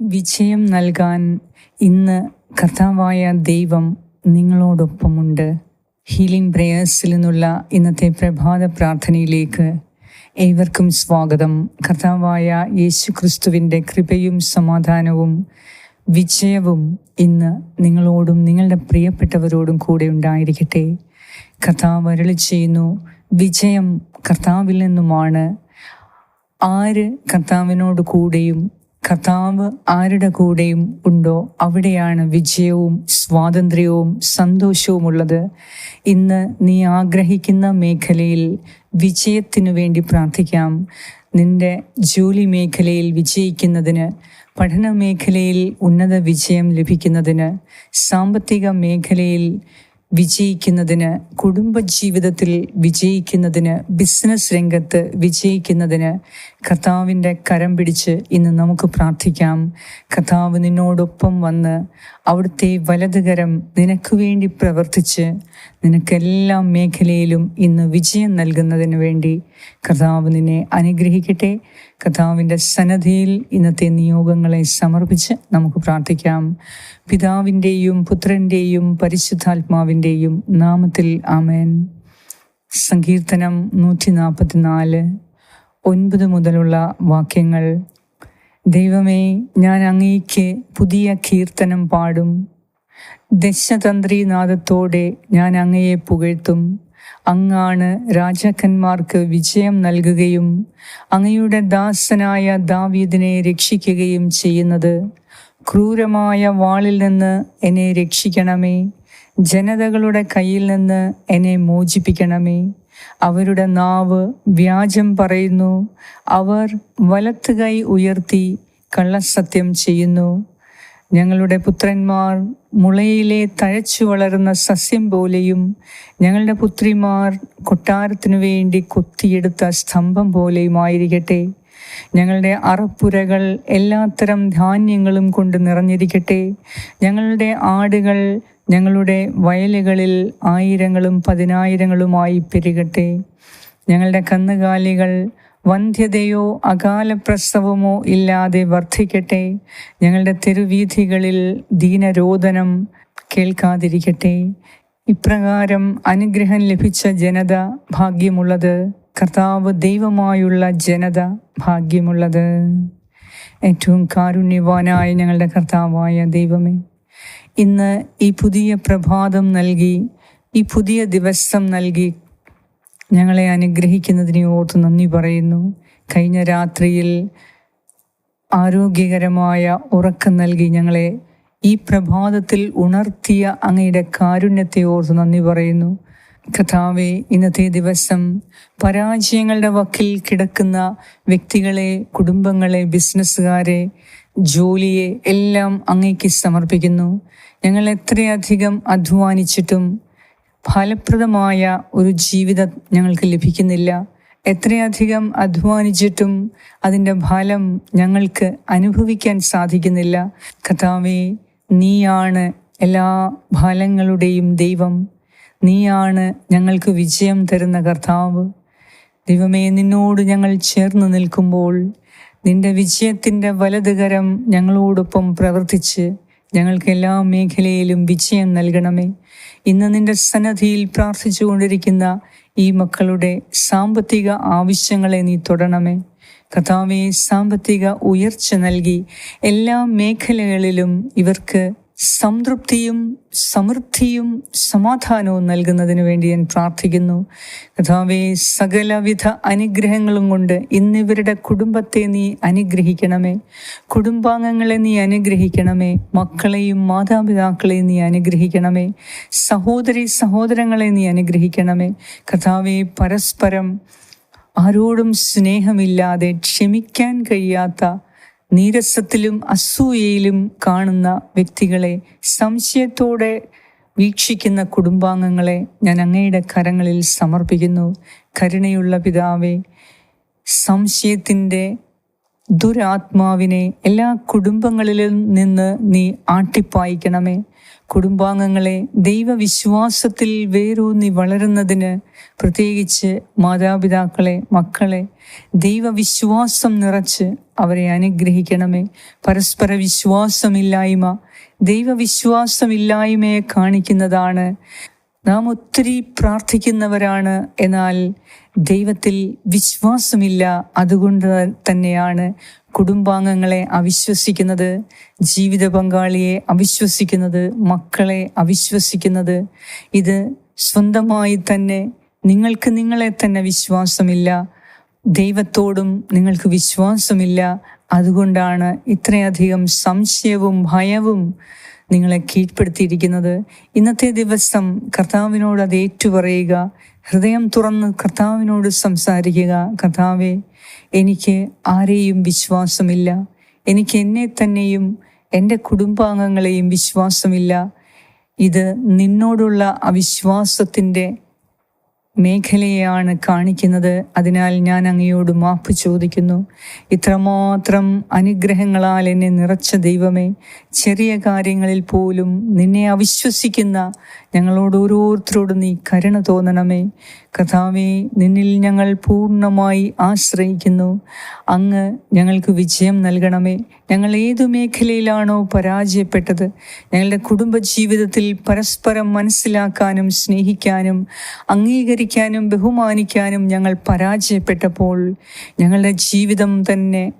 വിജയം നൽകാൻ ഇന്ന് കർത്താവായ ദൈവം നിങ്ങളോടൊപ്പമുണ്ട്. ഹീലിംഗ് പ്രേയേഴ്സിൽ നിന്നുള്ള ഇന്നത്തെ പ്രഭാത പ്രാർത്ഥനയിലേക്ക് ഏവർക്കും സ്വാഗതം. കർത്താവായ യേശു ക്രിസ്തുവിന്റെ കൃപയും സമാധാനവും വിജയവും ഇന്ന് നിങ്ങളോടും നിങ്ങളുടെ പ്രിയപ്പെട്ടവരോടും കൂടെ ഉണ്ടായിരിക്കട്ടെ. കർത്താവ് അരളി ചെയ്യുന്നു വിജയം കർത്താവിൽ നിന്നുമാണ്. ആര് കർത്താവിനോട് കൂടെയും കർത്താവ് ആരുടെ കൂടെയും ഉണ്ടോ? അവിടെയാണ് വിജയവും സ്വാതന്ത്ര്യവും സന്തോഷവും ഉള്ളത് ഇന്ന് നീ ആഗ്രഹിക്കുന്ന മേഖലയിൽ വിജയത്തിനു വേണ്ടി പ്രാർത്ഥിക്കാം. നിന്റെ ജോലി മേഖലയിൽ വിജയിക്കുന്നതിന് പഠന മേഖലയിൽ ഉന്നത വിജയം ലഭിക്കുന്നതിന് സാമ്പത്തിക മേഖലയിൽ വിജയിക്കുന്നതിന് കുടുംബജീവിതത്തിൽ വിജയിക്കുന്നതിന് ബിസിനസ് രംഗത്ത് വിജയിക്കുന്നതിന് കർത്താവിന്റെ കരം പിടിച്ച് ഇന്ന് നമുക്ക് പ്രാർത്ഥിക്കാം. കർത്താവ് നിന്നോടൊപ്പം വന്ന് അവിടുത്തെ വലതുകരം നിനക്ക് വേണ്ടി പ്രവർത്തിച്ച് നിനക്കെല്ലാ മേഖലയിലും ഇന്ന് വിജയം നൽകുന്നതിന് വേണ്ടി കർത്താവ് നിന്നെ അനുഗ്രഹിക്കട്ടെ. കർത്താവിന്റെ സന്നദ്ധയിൽ ഇന്നത്തെ നിയോഗങ്ങളെ സമർപ്പിച്ച് നമുക്ക് പ്രാർത്ഥിക്കാം. പിതാവിന്റെയും പുത്രന്റെയും പരിശുദ്ധാത്മാവിന്റെയും നാമത്തിൽ ആമേൻ. സങ്കീർത്തനം നൂറ്റി നാൽപ്പത്തിനാല് ഒൻപത് മുതലുള്ള വാക്യങ്ങൾ. ദൈവമേ ഞാൻ അങ്ങേക്ക് പുതിയ കീർത്തനം പാടും. ദശതന്ത്രീനാദത്തോടെ ഞാൻ അങ്ങയെ പുകഴ്ത്തും. അങ്ങാണ് രാജാക്കന്മാർക്ക് വിജയം നൽകുകയും അങ്ങയുടെ ദാസനായ ദാവീദിനെ രക്ഷിക്കുകയും ചെയ്യുന്നത്. ക്രൂരമായ വാളിൽ നിന്ന് എന്നെ രക്ഷിക്കണമേ. ജനതകളുടെ കയ്യിൽ നിന്ന് എന്നെ മോചിപ്പിക്കണമേ. അവരുടെ നാവ് വ്യാജം പറയുന്നു. അവർ വലത്തുകൈ ഉയർത്തി കള്ളസത്യം ചെയ്യുന്നു. ഞങ്ങളുടെ പുത്രന്മാർ മുളയിലെ തഴച്ചു വളരുന്ന സസ്യം പോലെയും ഞങ്ങളുടെ പുത്രിമാർ കൊട്ടാരത്തിനു വേണ്ടി കൊത്തിയെടുത്ത സ്തംഭം പോലെയുമായിരിക്കട്ടെ. ഞങ്ങളുടെ അറപ്പുരകൾ എല്ലാത്തരം ധാന്യങ്ങളും കൊണ്ട് നിറഞ്ഞിരിക്കട്ടെ. ഞങ്ങളുടെ ആടുകൾ ഞങ്ങളുടെ വയലുകളിൽ ആയിരങ്ങളും പതിനായിരങ്ങളുമായി പെരുകട്ടെ. ഞങ്ങളുടെ കന്നുകാലികൾ വന്ധ്യതയോ അകാലപ്രസവമോ ഇല്ലാതെ വർദ്ധിക്കട്ടെ. ഞങ്ങളുടെ തെരുവീഥികളിൽ ദീനരോദനം കേൾക്കാതിരിക്കട്ടെ. ഇപ്രകാരം അനുഗ്രഹം ലഭിച്ച ജനത ഭാഗ്യമുള്ളത്. കർത്താവ് ദൈവമായുള്ള ജനത ഭാഗ്യമുള്ളത്. ഏറ്റവും കാരുണ്യവാനായ ഞങ്ങളുടെ കർത്താവായ ദൈവമേ ഇന്ന് ഈ പുതിയ പ്രഭാതം നൽകി ഈ പുതിയ ദിവസം നൽകി ഞങ്ങളെ അനുഗ്രഹിക്കുന്നതിനെ ഓർത്ത് നന്ദി പറയുന്നു. കഴിഞ്ഞ രാത്രിയിൽ ആരോഗ്യകരമായ ഉറക്കം നൽകി ഞങ്ങളെ ഈ പ്രഭാതത്തിൽ ഉണർത്തിയ അങ്ങയുടെ കാരുണ്യത്തെ ഓർത്ത് നന്ദി പറയുന്നു. കഥാവെ ഇന്നത്തെ ദിവസം പരാജയങ്ങളുടെ വക്കിൽ കിടക്കുന്ന വ്യക്തികളെ കുടുംബങ്ങളെ ബിസിനസ്സുകാരെ ജോലിയെ എല്ലാം അങ്ങേക്ക് സമർപ്പിക്കുന്നു. ഞങ്ങൾ എത്രയധികം അധ്വാനിച്ചിട്ടും ഫലപ്രദമായ ഒരു ജീവിതം ഞങ്ങൾക്ക് ലഭിക്കുന്നില്ല. എത്രയധികം അധ്വാനിച്ചിട്ടും അതിന്റെ ഫലം ഞങ്ങൾക്ക് അനുഭവിക്കാൻ സാധിക്കുന്നില്ല. കഥാവേ നീയാണ് എല്ലാ ഫലങ്ങളുടെയും ദൈവം. നീയാണ് ഞങ്ങൾക്ക് വിജയം തരുന്ന കർത്താവ്. ദൈവമേ നിന്നോട് ഞങ്ങൾ ചേർന്ന് നിൽക്കുമ്പോൾ നിന്റെ വിജയത്തിന്റെ വലതുകരം ഞങ്ങളോടൊപ്പം പ്രവർത്തിച്ച് ഞങ്ങൾക്ക് എല്ലാ മേഖലയിലും വിജയം നൽകണമേ. ഇന്ന് നിന്റെ സന്നദ്ധിയിൽ പ്രാർത്ഥിച്ചുകൊണ്ടിരിക്കുന്ന ഈ മക്കളുടെ സാമ്പത്തിക ആവശ്യങ്ങളെ നീ തൊടണമേ. കഥാവെ സാമ്പത്തിക ഉയർച്ച നൽകി എല്ലാ മേഖലകളിലും ഇവർക്ക് സംതൃപ്തിയും സമൃദ്ധിയും സമാധാനവും നൽകുന്നതിന് വേണ്ടി ഞാൻ പ്രാർത്ഥിക്കുന്നു. കഥാവെ സകലവിധ അനുഗ്രഹങ്ങളും കൊണ്ട് ഇന്നിവരുടെ കുടുംബത്തെ നീ അനുഗ്രഹിക്കണമേ. കുടുംബാംഗങ്ങളെ നീ അനുഗ്രഹിക്കണമേ. മക്കളെയും മാതാപിതാക്കളെയും നീ അനുഗ്രഹിക്കണമേ. സഹോദരി സഹോദരങ്ങളെ നീ അനുഗ്രഹിക്കണമേ. കഥാവെ പരസ്പരം ആരോടും സ്നേഹമില്ലാതെ ക്ഷമിക്കാൻ കഴിയാത്ത നീരസത്തിലും അസൂയയിലും കാണുന്ന വ്യക്തികളെ സംശയത്തോടെ വീക്ഷിക്കുന്ന കുടുംബാംഗങ്ങളെ ഞാൻ അങ്ങയുടെ കരങ്ങളിൽ സമർപ്പിക്കുന്നു. കരുണയുള്ള പിതാവെ സംശയത്തിന്റെ ദുരാത്മാവിനെ എല്ലാ കുടുംബങ്ങളിലും നിന്ന് നീ ആട്ടിപ്പായിക്കണമേ. കുടുംബാംഗങ്ങളെ ദൈവവിശ്വാസത്തിൽ വേരൂന്നി വളരുന്നതിന് പ്രത്യേകിച്ച് മാതാപിതാക്കളെ മക്കളെ ദൈവവിശ്വാസം നിറച്ച് അവരെ അനുഗ്രഹിക്കണമേ. പരസ്പര വിശ്വാസമില്ലായ്മ ദൈവവിശ്വാസമില്ലായ്മയെ കാണിക്കുന്നതാണ് നാം ഒത്തിരി പ്രാർത്ഥിക്കുന്നവരാണ്. എന്നാൽ ദൈവത്തിൽ വിശ്വാസമില്ല. അതുകൊണ്ട് തന്നെയാണ് കുടുംബാംഗങ്ങളെ അവിശ്വസിക്കുന്നത് ജീവിത പങ്കാളിയെ അവിശ്വസിക്കുന്നത് മക്കളെ അവിശ്വസിക്കുന്നത്. ഇത് സ്വന്തമായി തന്നെ നിങ്ങൾക്ക് നിങ്ങളെ തന്നെ വിശ്വാസമില്ല. ദൈവത്തോടും നിങ്ങൾക്ക് വിശ്വാസമില്ല. അതുകൊണ്ടാണ് ഇത്രയധികം സംശയവും ഭയവും നിങ്ങളെ കീഴ്പ്പെടുത്തിയിരിക്കുന്നത്. ഇന്നത്തെ ദിവസം കർത്താവിനോട് അത് ഏറ്റുപറയുക ഹൃദയം തുറന്ന് കർത്താവിനോട് സംസാരിക്കുക കർത്താവെ എനിക്ക് ആരെയും വിശ്വാസമില്ല. എനിക്ക് എന്നെ തന്നെയും എന്റെ കുടുംബാംഗങ്ങളെയും വിശ്വാസമില്ല. ഇത് നിന്നോടുള്ള അവിശ്വാസത്തിന്റെ മേഖലയെയാണ് കാണിക്കുന്നത്. അതിനാൽ ഞാൻ അങ്ങയോട് മാപ്പ് ചോദിക്കുന്നു. ഇത്രമാത്രം അനുഗ്രഹങ്ങളാൽ എന്നെ നിറച്ച ദൈവമേ ചെറിയ കാര്യങ്ങളിൽ പോലും നിന്നെ അവിശ്വസിക്കുന്ന ഞങ്ങളോട് ഓരോരുത്തരോടും നീ കരുണ തോന്നണമേ. കഥാവെ നിന്നിൽ ഞങ്ങൾ പൂർണമായി ആശ്രയിക്കുന്നു. അങ്ങ് ഞങ്ങൾക്ക് വിജയം നൽകണമേ. ഞങ്ങൾ ഏതു മേഖലയിലാണോ പരാജയപ്പെട്ടത് ഞങ്ങളുടെ കുടുംബജീവിതത്തിൽ പരസ്പരം മനസ്സിലാക്കാനും സ്നേഹിക്കാനും അംഗീകരിക്കാനും ബഹുമാനിക്കാനും ഞങ്ങൾ പരാജയപ്പെട്ടപ്പോൾ ഞങ്ങളുടെ ജീവിതം തന്നെ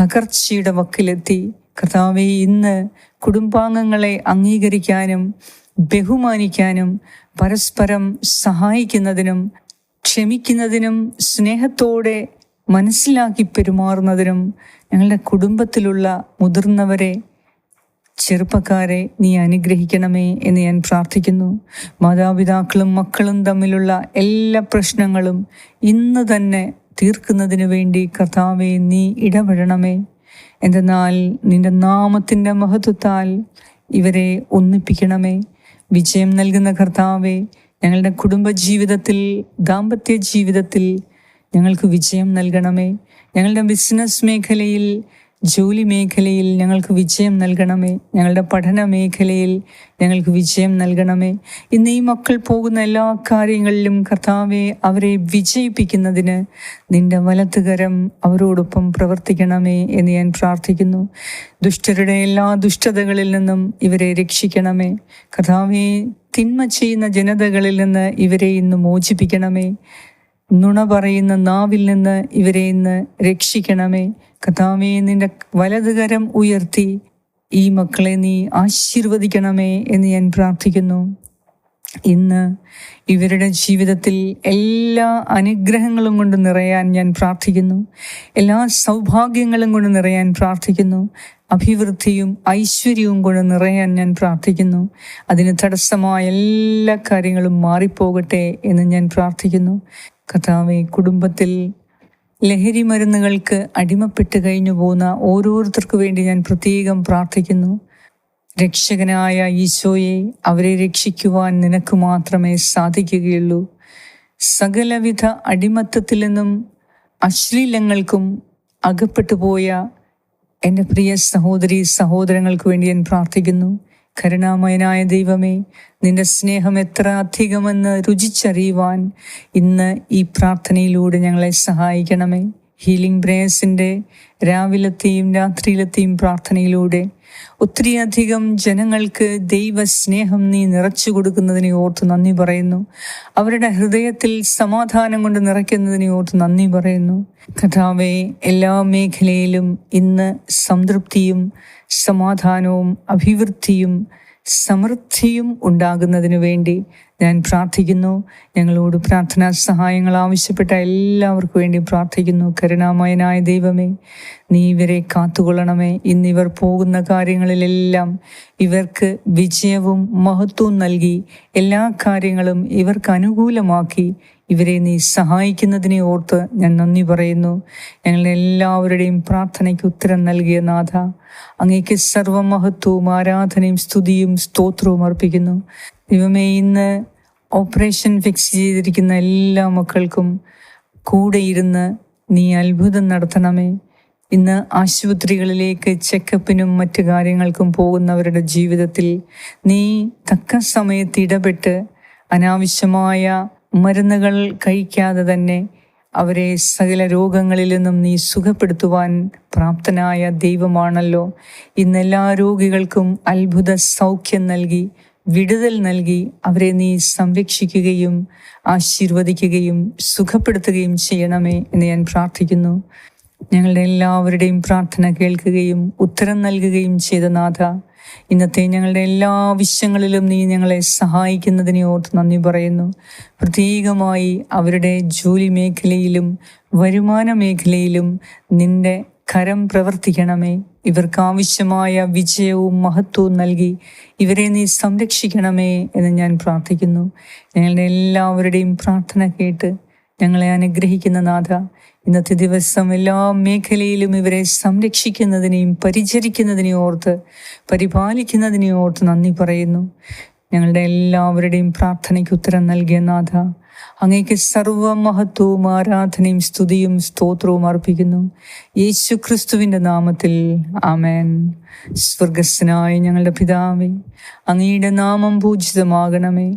തകർച്ചയുടെ വക്കിലെത്തി. കർത്താവെ ഇന്ന് കുടുംബാംഗങ്ങളെ അംഗീകരിക്കാനും ബഹുമാനിക്കാനും പരസ്പരം സഹായിക്കുന്നതിനും ക്ഷമിക്കുന്നതിനും സ്നേഹത്തോടെ മനസ്സിലാക്കി പെരുമാറുന്നതിനും ഞങ്ങളുടെ കുടുംബത്തിലുള്ള മുതിർന്നവരെ ചെറുപ്പക്കാരെ നീ അനുഗ്രഹിക്കണമേ എന്ന് ഞാൻ പ്രാർത്ഥിക്കുന്നു. മാതാപിതാക്കളും മക്കളും തമ്മിലുള്ള എല്ലാ പ്രശ്നങ്ങളും ഇന്ന് തന്നെ തീർക്കുന്നതിന് വേണ്ടി കർത്താവെ നീ ഇടപെടണമേ. എന്തെന്നാൽ നിന്റെ നാമത്തിന്റെ മഹത്വത്താൽ ഇവരെ ഒന്നിപ്പിക്കണമേ. വിജയം നൽകുന്ന കർത്താവെ ഞങ്ങളുടെ കുടുംബ ജീവിതത്തിൽ ദാമ്പത്യ ജീവിതത്തിൽ ഞങ്ങൾക്ക് വിജയം നൽകണമേ. ഞങ്ങളുടെ ബിസിനസ് മേഖലയിൽ ജോലി മേഖലയിൽ ഞങ്ങൾക്ക് വിജയം നൽകണമേ. ഞങ്ങളുടെ പഠന മേഖലയിൽ ഞങ്ങൾക്ക് വിജയം നൽകണമേ. ഇന്ന് ഈ മക്കൾ പോകുന്ന എല്ലാ കാര്യങ്ങളിലും കർത്താവെ അവരെ വിജയിപ്പിക്കുന്നതിന് നിന്റെ വലത്തുകരം അവരോടൊപ്പം പ്രവർത്തിക്കണമേ എന്ന് ഞാൻ പ്രാർത്ഥിക്കുന്നു. ദുഷ്ടരുടെ എല്ലാ ദുഷ്ടതകളിൽ നിന്നും ഇവരെ രക്ഷിക്കണമേ. കർത്താവെ തിന്മ ചെയ്യുന്ന ജനതകളിൽ നിന്ന് ഇവരെ ഇന്ന് മോചിപ്പിക്കണമേ. നുണ പറയുന്ന നാവിൽ നിന്ന് ഇവരെ ഇന്ന് രക്ഷിക്കണമേ. കഥാമേ നിന്റെ വലതുകരം ഉയർത്തി ഈ മക്കളെ നീ ആശീർവദിക്കണമേ എന്ന് ഞാൻ പ്രാർത്ഥിക്കുന്നു. ഇന്ന് ഇവരുടെ ജീവിതത്തിൽ എല്ലാ അനുഗ്രഹങ്ങളും കൊണ്ട് നിറയാൻ ഞാൻ പ്രാർത്ഥിക്കുന്നു. എല്ലാ സൗഭാഗ്യങ്ങളും കൊണ്ട് നിറയാൻ പ്രാർത്ഥിക്കുന്നു. അഭിവൃദ്ധിയും ഐശ്വര്യവും കൊണ്ട് നിറയാൻ ഞാൻ പ്രാർത്ഥിക്കുന്നു. അതിന് തടസ്സമായ എല്ലാ കാര്യങ്ങളും മാറിപ്പോകട്ടെ എന്ന് ഞാൻ പ്രാർത്ഥിക്കുന്നു. കഥാവെ കുടുംബത്തിൽ ലഹരി മരുന്നുകൾക്ക് അടിമപ്പെട്ട് കഴിഞ്ഞു പോകുന്ന ഓരോരുത്തർക്കു വേണ്ടി ഞാൻ പ്രത്യേകം പ്രാർത്ഥിക്കുന്നു. രക്ഷകനായ ഈശോയെ അവരെ രക്ഷിക്കുവാൻ നിനക്ക് മാത്രമേ സാധിക്കുകയുള്ളൂ. സകലവിധ അടിമത്തത്തിൽ നിന്നും അശ്ലീലങ്ങൾക്കും അകപ്പെട്ടു പോയ എന്റെ പ്രിയ സഹോദരി സഹോദരങ്ങൾക്ക് വേണ്ടി ഞാൻ പ്രാർത്ഥിക്കുന്നു. കരുണാമയനായ ദൈവമേ നിന്റെ സ്നേഹം എത്ര അധികമെന്ന് രുചിച്ചറിയുവാൻ ഇന്ന് ഈ പ്രാർത്ഥനയിലൂടെ ഞങ്ങളെ സഹായിക്കണമേ. ഹീലിംഗ് പ്രേയേഴ്സിന്റെ രാവിലത്തെയും രാത്രിയിലത്തെയും പ്രാർത്ഥനയിലൂടെ ഒത്തിരിയധികം ജനങ്ങൾക്ക് ദൈവസ്നേഹം നീ നിറച്ചു കൊടുക്കുന്നതിനെ ഓർത്ത് നന്ദി പറയുന്നു. അവരുടെ ഹൃദയത്തിൽ സമാധാനം കൊണ്ട് നിറയ്ക്കുന്നതിനെ ഓർത്ത് നന്ദി പറയുന്നു. കഥാവെ എല്ലാ മേഖലയിലും ഇന്ന് സംതൃപ്തിയും സമാധാനവും അഭിവൃദ്ധിയും സമൃദ്ധിയും ഉണ്ടാകുന്നതിന് വേണ്ടി ഞാൻ പ്രാർത്ഥിക്കുന്നു. ഞങ്ങളോട് പ്രാർത്ഥനാ സഹായങ്ങൾ ആവശ്യപ്പെട്ട എല്ലാവർക്കും വേണ്ടി പ്രാർത്ഥിക്കുന്നു. കരുണാമയനായ ദൈവമേ നീ ഇവരെ കാത്തുകൊള്ളണമേ. ഇന്നിവർ പോകുന്ന കാര്യങ്ങളിലെല്ലാം ഇവർക്ക് വിജയവും മഹത്വവും നൽകി എല്ലാ കാര്യങ്ങളും ഇവർക്ക് അനുകൂലമാക്കി ഇവരെ നീ സഹായിക്കുന്നതിനെ ഓർത്ത് ഞാൻ നന്ദി പറയുന്നു. ഞങ്ങളുടെ എല്ലാവരുടെയും പ്രാർത്ഥനയ്ക്ക് ഉത്തരം നൽകിയ നാഥ അങ്ങേക്ക് സർവമഹത്വവും ആരാധനയും സ്തുതിയും സ്തോത്രവും അർപ്പിക്കുന്നു. ദൈവമേ ഇന്ന് ഓപ്പറേഷൻ ഫിക്സ് ചെയ്തിരിക്കുന്ന എല്ലാ മക്കൾക്കും കൂടെ ഇരുന്ന് നീ അത്ഭുതം നടത്തണമേ. ഇന്ന് ആശുപത്രികളിലേക്ക് ചെക്കപ്പിനും മറ്റു കാര്യങ്ങൾക്കും പോകുന്നവരുടെ ജീവിതത്തിൽ നീ തക്ക സമയത്ത് ഇടപെട്ട് അനാവശ്യമായ മരുന്നുകൾ കഴിക്കാതെ തന്നെ അവരെ സകല രോഗങ്ങളിൽ നിന്നും നീ സുഖപ്പെടുത്തുവാൻ പ്രാപ്തനായ ദൈവമാണല്ലോ. ഇന്നെല്ലാ രോഗികൾക്കും അത്ഭുത സൗഖ്യം നൽകി വിടുതൽ നൽകി അവരെ നീ സംരക്ഷിക്കുകയും ആശീർവദിക്കുകയും സുഖപ്പെടുത്തുകയും ചെയ്യണമേ എന്ന് ഞാൻ പ്രാർത്ഥിക്കുന്നു. ഞങ്ങളുടെ എല്ലാവരുടെയും പ്രാർത്ഥന കേൾക്കുകയും ഉത്തരം നൽകുകയും ചെയ്ത നാഥ ഇന്നത്തെ ഞങ്ങളുടെ എല്ലാ വിഷയങ്ങളിലും നീ ഞങ്ങളെ സഹായിക്കുന്നതിനെ ഓർത്ത് നന്ദി പറയുന്നു. പ്രത്യേകമായി അവരുടെ ജോലി മേഖലയിലും വരുമാന മേഖലയിലും നിന്റെ കരം പ്രവർത്തിക്കണമേ. ഇവർക്ക് ആവശ്യമായ വിജയവും മഹത്വവും നൽകി ഇവരെ നീ സംരക്ഷിക്കണമേ എന്ന് ഞാൻ പ്രാർത്ഥിക്കുന്നു. ഞങ്ങളുടെ എല്ലാവരുടെയും പ്രാർത്ഥന കേട്ട് ഞങ്ങളെ അനുഗ്രഹിക്കുന്ന നാഥ ഇന്നത്തെ ദിവസം എല്ലാ മേഖലയിലും ഇവരെ സംരക്ഷിക്കുന്നതിനെയും പരിചരിക്കുന്നതിനെയും ഓർത്ത് പരിപാലിക്കുന്നതിനെയും ഓർത്ത് നന്ദി പറയുന്നു. ഞങ്ങളുടെ എല്ലാവരുടെയും പ്രാർത്ഥനയ്ക്ക് ഉത്തരം നൽകിയ നാഥ അങ്ങേക്ക് സർവ മഹത്വവും ആരാധനയും സ്തുതിയും സ്തോത്രവും അർപ്പിക്കുന്നു. യേശു ക്രിസ്തുവിന്റെ നാമത്തിൽ ആമേൻ. സ്വർഗസ്സനായ ഞങ്ങളുടെ പിതാവേ അങ്ങയുടെ നാമം പൂജിതമാകണമേ.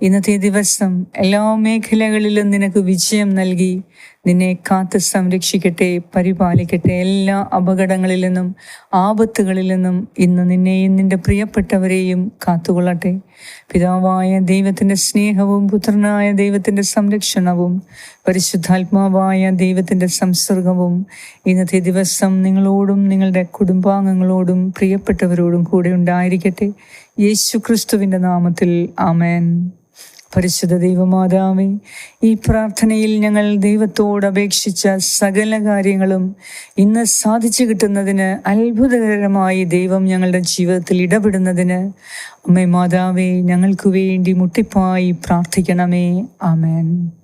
ഇന്നത്തെ ദിവസം എല്ലാ മേഖലകളിലും നിനക്ക് വിജയം നൽകി. നിന്നെ കാത്ത് സംരക്ഷിക്കട്ടെ പരിപാലിക്കട്ടെ. എല്ലാ അപകടങ്ങളിൽ നിന്നും ആപത്തുകളിൽ നിന്നും ഇന്ന് നിന്നെയും നിന്റെ പ്രിയപ്പെട്ടവരെയും കാത്തുകൊള്ളട്ടെ. പിതാവായ ദൈവത്തിന്റെ സ്നേഹവും പുത്രനായ ദൈവത്തിന്റെ സംരക്ഷണവും പരിശുദ്ധാത്മാവായ ദൈവത്തിന്റെ സംസർഗവും ഇന്നത്തെ ദിവസം നിങ്ങളോടും നിങ്ങളുടെ കുടുംബാംഗങ്ങളോടും പ്രിയപ്പെട്ടവരോടും കൂടെ ഉണ്ടായിരിക്കട്ടെ. യേശു ക്രിസ്തുവിന്റെ നാമത്തിൽ ആമേൻ. പരിശുദ്ധ ദൈവമാതാവേ ഈ പ്രാർത്ഥനയിൽ ഞങ്ങൾ ദൈവത്തോട് അപേക്ഷിച്ച സകല കാര്യങ്ങളും ഇന്ന് സാധിച്ചു കിട്ടുന്നതിന് അത്ഭുതകരമായി ദൈവം ഞങ്ങളുടെ ജീവിതത്തിൽ ഇടപെടുന്നതിന് അമ്മേ മാതാവേ ഞങ്ങൾക്ക് വേണ്ടി മുട്ടിപ്പായി പ്രാർത്ഥിക്കണമേ. ആമേൻ.